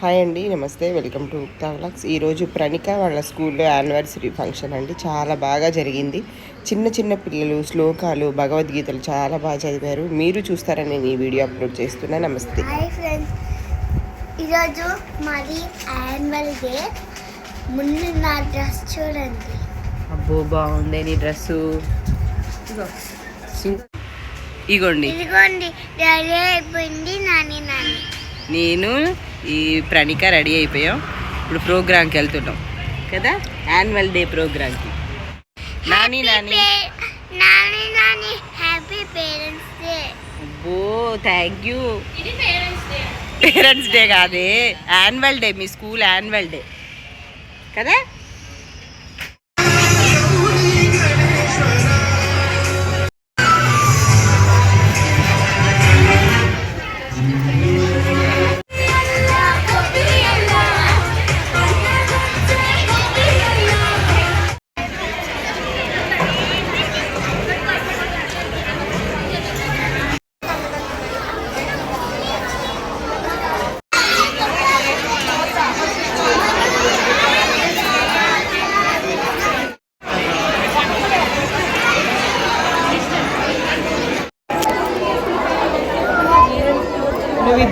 Hi అండి నమస్తే welcome to ఉక్తా vlogs. ఈరోజు ప్రణిక వాళ్ళ స్కూల్లో యానివర్సరీ ఫంక్షన్ అండి. చాలా బాగా జరిగింది. చిన్న చిన్న పిల్లలు శ్లోకాలు భగవద్గీతలు చాలా బాగా చదివారు. మీరు చూస్తారని నేను ఈ వీడియో అప్లోడ్ చేస్తున్నా. నమస్తే. హాయ్ ఫ్రెండ్స్ ఈరోజు మాది యాన్యువల్ డే ముందు నా డ్రెస్ చూడండి. అబ్బో బాగుంది. నీ డ్రెస్సు? ఇగోండి. ఇదిగోండి రెడీ అయిపోయింది నాని నాని. నేను ఈ ప్రణిక రెడీ అయిపోయాం. ఇప్పుడు ప్రోగ్రామ్కి వెళ్తున్నాం. కదా? యాన్యువల్ డే ప్రోగ్రామ్కి Nani Nani. Pay- Nani Nani happy parents day అబ్బో థ్యాంక్ యూ పేరెంట్స్ డే కాదే. యాన్యువల్ డే మీ స్కూల్ యాన్యువల్ డే. కదా?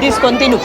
తీసుకొని తిను.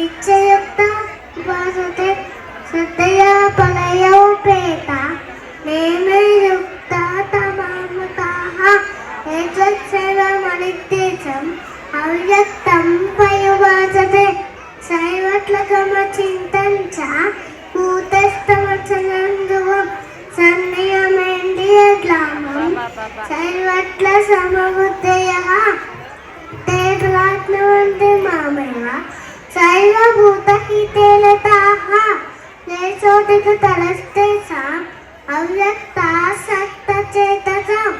नित्ययुक्ता उपासते श्रद्धया फलयोपेता नेमयुक्ता तमामताः एतत्सर्वमनित्येषम् अव्यक्तं पयुवाचते शैवट्लकमचिन्तं च भूतस्तमचनं ध्रुवं सन्नियमेन्द्रियग्लामं शैवट्ल समबुद्धयः ते प्राप्नुवन्ति मामेव सर्वभूतहितेन ताः क्लेशोऽधिकतरस्तेषाम् अव्यक्तासक्तचेतसाम्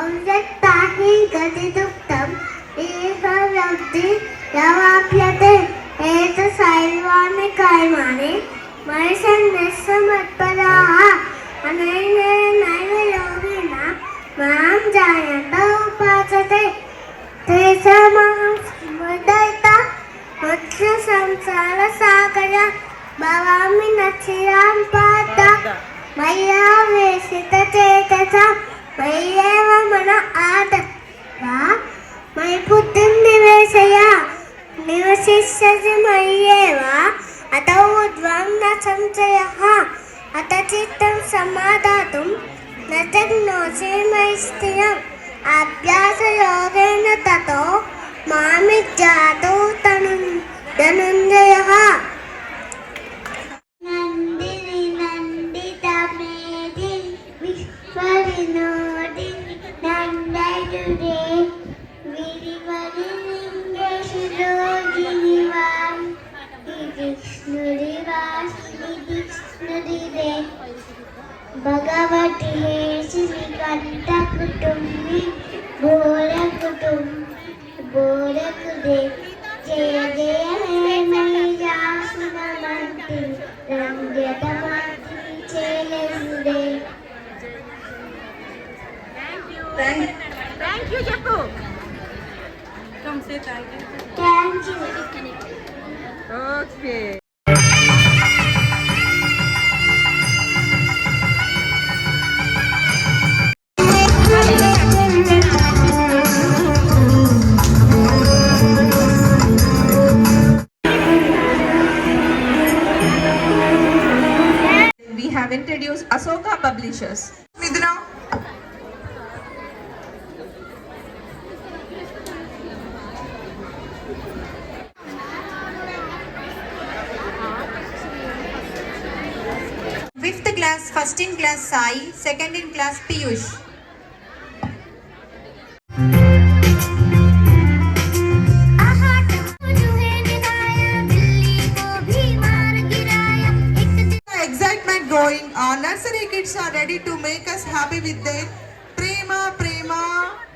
अव्यक्ता हि गतिदुक्तम् इह व्यक्ति यवाप्यते एतसैवानि कर्माणि मनुष्यनिस्समत्पराः अनैनैव योगिन मां जायत उपासते तेषामहं स्मृदयता मत्स्य संसारसागर भवामि न चिरां पात मया वेशितचेतसा मय्येव मन आद वा मयि बुद्धिं निवेशय निवसिष्यसि मय्येव अत ऊर्ध्वं न संशयः अत चित्तं समादातुं न शक्नोषि मयि स्थिरम् अभ्यासयोगेन ධනංජයහා නන්දිනි නන්දිතමේදී විශ්වවිනෝදින් නන්දයිතුදේ විරිවලින්දේශිරෝගිනිවාම් ඉදිස්නුරිවාසිනිදි නුදිදේ භගවති හේසිරිකන්ත කුටුම්බි භෝ okay we have introduced Asoka Publishers. Midna. class, first in class Sai, second in class Piyush. Excitement going Our Nursery kids are ready to make us happy with their Prema Prema.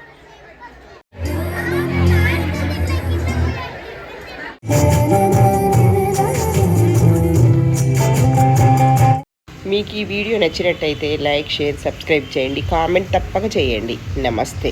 మీకు ఈ video నచ్చినట్టయితే like share subscribe చేయండి. Comment తప్పక చేయండి. నమస్తే.